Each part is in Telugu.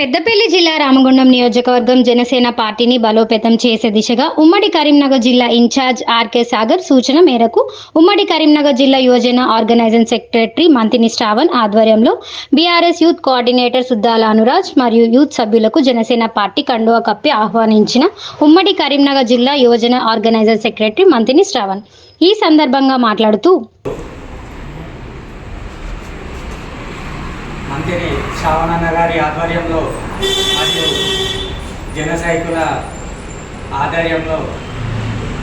పెద్దపల్లి జిల్లా రామగుండం నియోజకవర్గం జనసేన పార్టీని బలోపేతం చేసే దిశగా ఉమ్మడి కరీంనగర్ జిల్లా ఇన్ఛార్జ్ ఆర్కే సాగర్ సూచన మేరకు ఉమ్మడి కరీంనగర్ జిల్లా యువజన ఆర్గనైజింగ్ సెక్రటరీ మంతిని శ్రావణ్ ఆధ్వర్యంలో BRS youth coordinator Suddala Anuraj మరియు యూత్ సభ్యులకు జనసేన పార్టీ కండువా కప్పి ఆహ్వానించిన ఉమ్మడి కరీంనగర్ జిల్లా యువజన ఆర్గనైజర్ సెక్రటరీ మంతిని శ్రావణ్. ఈ సందర్భంగా మాట్లాడుతూ మంత్రి శ్రావణన్న గారి ఆధ్వర్యంలో మరియు జనసైకుల ఆధ్వర్యంలో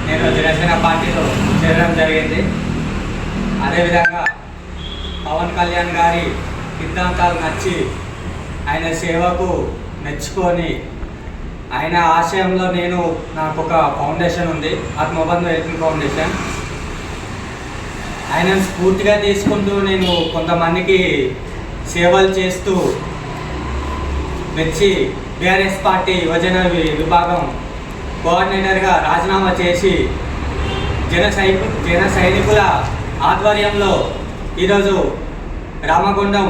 నేను జనసేన పార్టీలో చేరడం జరిగింది. అదేవిధంగా పవన్ కళ్యాణ్ గారి సిద్ధాంతాలు నచ్చి ఆయన సేవకు మెచ్చుకొని ఆయన ఆశయంలో నేను నాకు ఒక ఫౌండేషన్ ఉంది ఆత్మబంధు హెల్పింగ్ ఫౌండేషన్. ఆయనను స్ఫూర్తిగా తీసుకుంటూ నేను కొంతమందికి సేవలు చేస్తూ మెచ్చి బీఆర్ఎస్ పార్టీ యువజన విభాగం కోఆర్డినేటర్గా రాజీనామా చేసి జన సై జన సైనికుల ఆధ్వర్యంలో ఈరోజు రామగుండం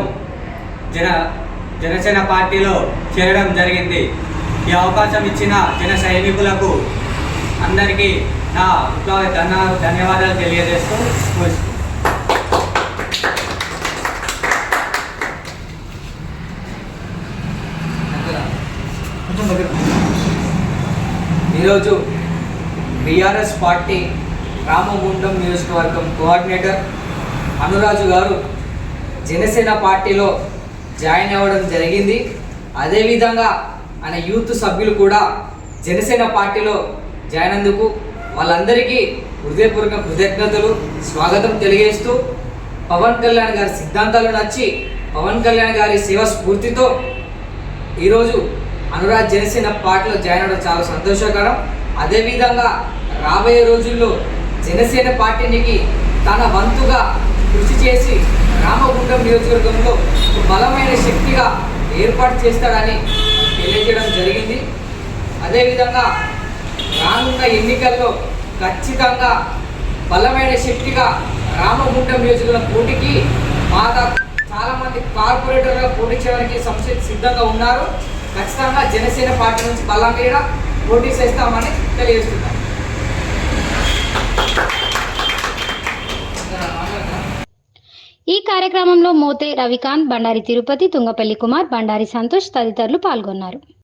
జన జనసేన పార్టీలో చేరడం జరిగింది. ఈ అవకాశం ఇచ్చిన జన సైనికులకు అందరికీ నా విప్లవ ధన్య ధన్యవాదాలు తెలియజేస్తూ ఈరోజు బీఆర్ఎస్ పార్టీ రామగుండం నియోజకవర్గం కోఆర్డినేటర్ అనురాజు గారు జనసేన పార్టీలో జాయిన్ అవ్వడం జరిగింది. అదేవిధంగా ఆయన యూత్ సభ్యులు కూడా జనసేన పార్టీలో జాయిన్ అందుకు వాళ్ళందరికీ హృదయపూర్వక కృతజ్ఞతలు స్వాగతం తెలియజేస్తూ పవన్ కళ్యాణ్ గారి సిద్ధాంతాలు నచ్చి పవన్ కళ్యాణ్ గారి సేవ స్ఫూర్తితో ఈరోజు అనురాగ్ జనసేన పార్టీలో జాయిన్ అవ్వడం చాలా సంతోషకరం. అదేవిధంగా రాబోయే రోజుల్లో జనసేన పార్టీనికి తన వంతుగా కృషి చేసి రామగుండం నియోజకవర్గంలో బలమైన శక్తిగా ఏర్పాటు చేస్తాడని తెలియజేయడం జరిగింది. అదేవిధంగా రానున్న ఎన్నికల్లో ఖచ్చితంగా బలమైన శక్తిగా రామగుండం నియోజకవర్గం పోటీకి మా చాలామంది కార్పొరేటర్గా పోటీ చేయడానికి సంస్థ సిద్ధంగా ఉన్నారు. ఖచ్చితంగా జనసేన పార్టీ నుంచి బలం మీద పోటీ చేస్తామని తెలియజేస్తున్నారు. ఈ కార్యక్రమంలో మోతే రవికాంత్ బండారి తిరుపతి తుంగపల్లి కుమార్ బండారి సంతోష్ తదితరులు పాల్గొన్నారు.